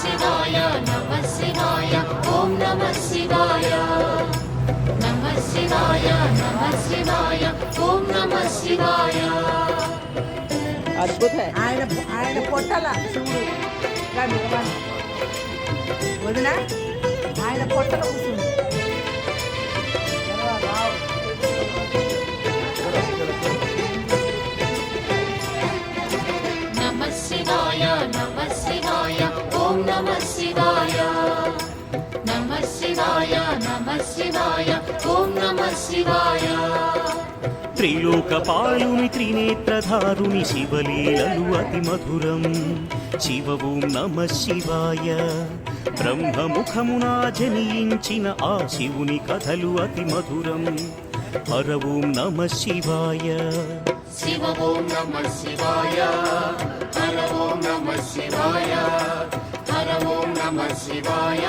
శివాయ నమ శివాయ ఓం నమ శివాయ నమ శివాయ నమ శివాయ ఓం నమ శివాయ అద్భుత. హై. ఆయన ఆయన పొట్టల రండి. వదిన ఆయన పొట్టల కూర్చుంది. శివాయ. త్రిలోకపాలుని త్రినేత్రధారుని శివలీలలు అతి మధురం. శివ ఓం నమ శివాయ. బ్రహ్మముఖమున జనించిన ఆ శివుని కథలు అతి మధురం. హర ఓం నమ శివాయ. శివ ఓం నమ శివాయ. హర ఓం నమ శివాయ. హర ఓం నమ శివాయ.